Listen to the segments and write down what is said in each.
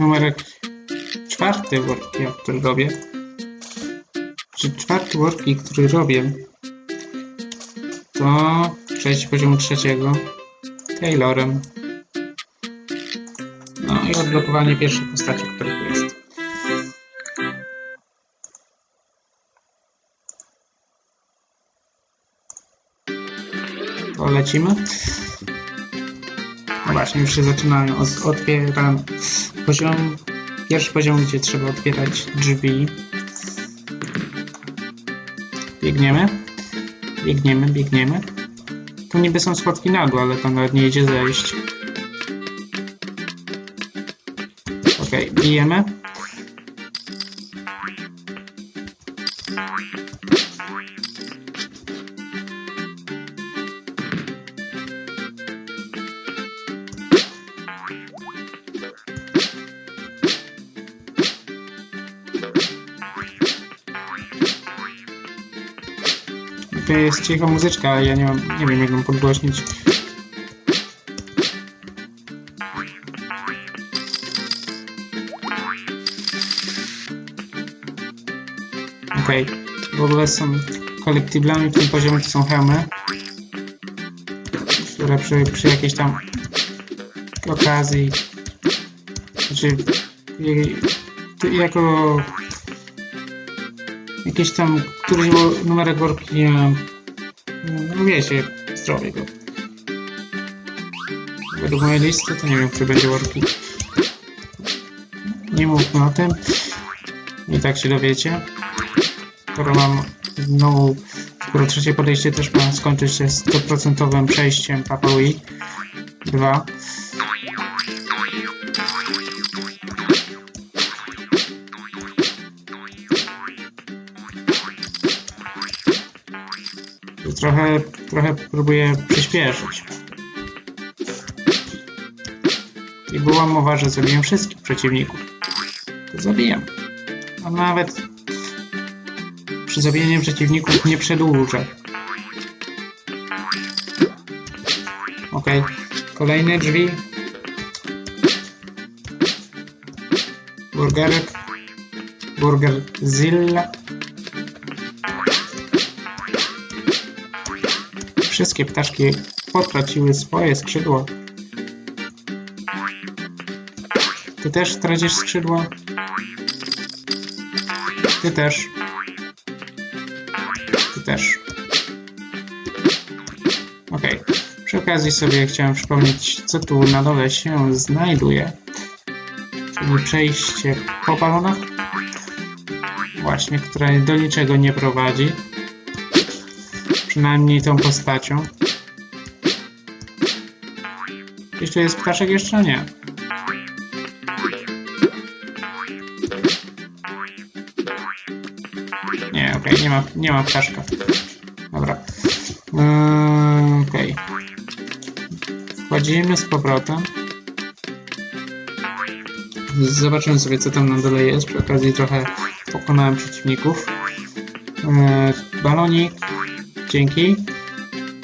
numerek czwarty worki, który robię. Czy czwarty worki, który robię, to przejść poziomu trzeciego Taylorem. No i odblokowanie pierwszej postaci, która tu jest. To lecimy. Właśnie, już się zaczynają. Od- Otwieram poziom, pierwszy poziom, gdzie trzeba otwierać drzwi. Biegniemy. Biegniemy, biegniemy. Tu niby są schodki na dół, ale tam nawet nie idzie zejść. Okej, bijemy. To jest cicha muzyczka, ale ja nie, mam, nie wiem jak ją podgłośnić. Okej, w ogóle są kolektywlami w tym poziomie, to są hełmy, które przy, przy jakiejś tam okazji, znaczy jako jakiś tam któryś numerek worki, no wiecie, zdrowie go. Według mojej listy to nie wiem, który będzie worki. Nie mówmy o tym. I tak się dowiecie. Skoro mam znowu, skoro trzecie podejście też ma skończyć się 100% przejściem Papa Week 2. trochę, trochę próbuję przyspieszyć. I była mowa, że zabiję wszystkich przeciwników. To zabijam. A nawet przy zabijaniu przeciwników nie przedłużę. Ok. Kolejne drzwi. Burgerek. Burger Wszystkie ptaszki potraciły swoje skrzydła. Ty też tracisz skrzydła? Ty też. Ty też. Okej. Przy okazji sobie chciałem przypomnieć, co tu na dole się znajduje. Czyli przejście po balonach. Właśnie, które do niczego nie prowadzi. Przynajmniej tą postacią. Jeszcze jest ptaszek? Jeszcze nie. Nie, okej, nie, ma, nie ma ptaszka. Dobra. Eee, okej. Wchodzimy z powrotem. Zobaczymy sobie, co tam na dole jest. Przy okazji trochę pokonałem przeciwników. Eee, balonik. Dzięki.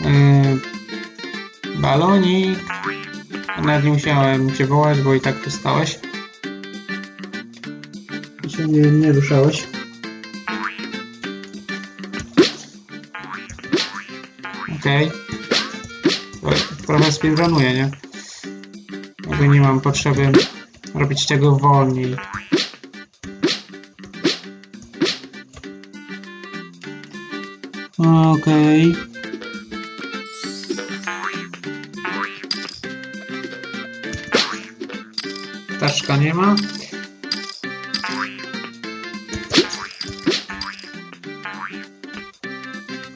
Eee, balonik. Nawet nie musiałem cię wołać, bo i tak tu stałeś. I się nie, nie ruszałeś. Okej. Okay. Trochę speedrunuję, nie? Jakby nie mam potrzeby robić tego wolniej. Okej. Ptaszka nie ma.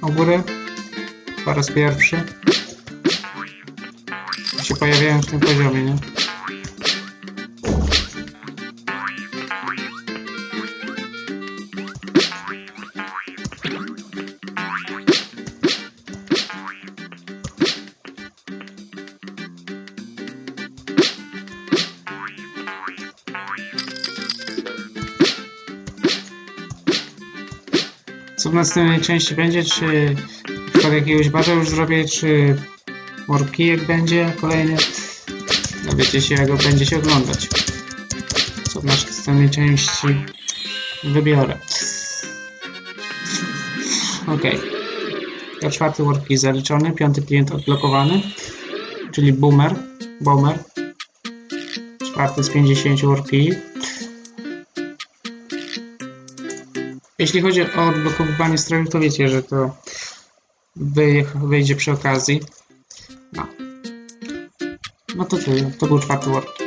U góry. Po raz pierwszy. Się pojawiają w tym poziomie, nie? Co w następnej części będzie? Czy na jakiegoś bada już zrobię, czy workijek będzie kolejny? Dowiecie się, jak go będzie się oglądać. Co w następnej części wybiorę. Ok. To czwarty worki zaliczony, piąty klient odblokowany, czyli boomer, boomer. Czwarty z 50 worki. Jeśli chodzi o odblokowywanie strojów, to wiecie, że to wyjdzie przy okazji. No. No to tyle. To był czwarty work.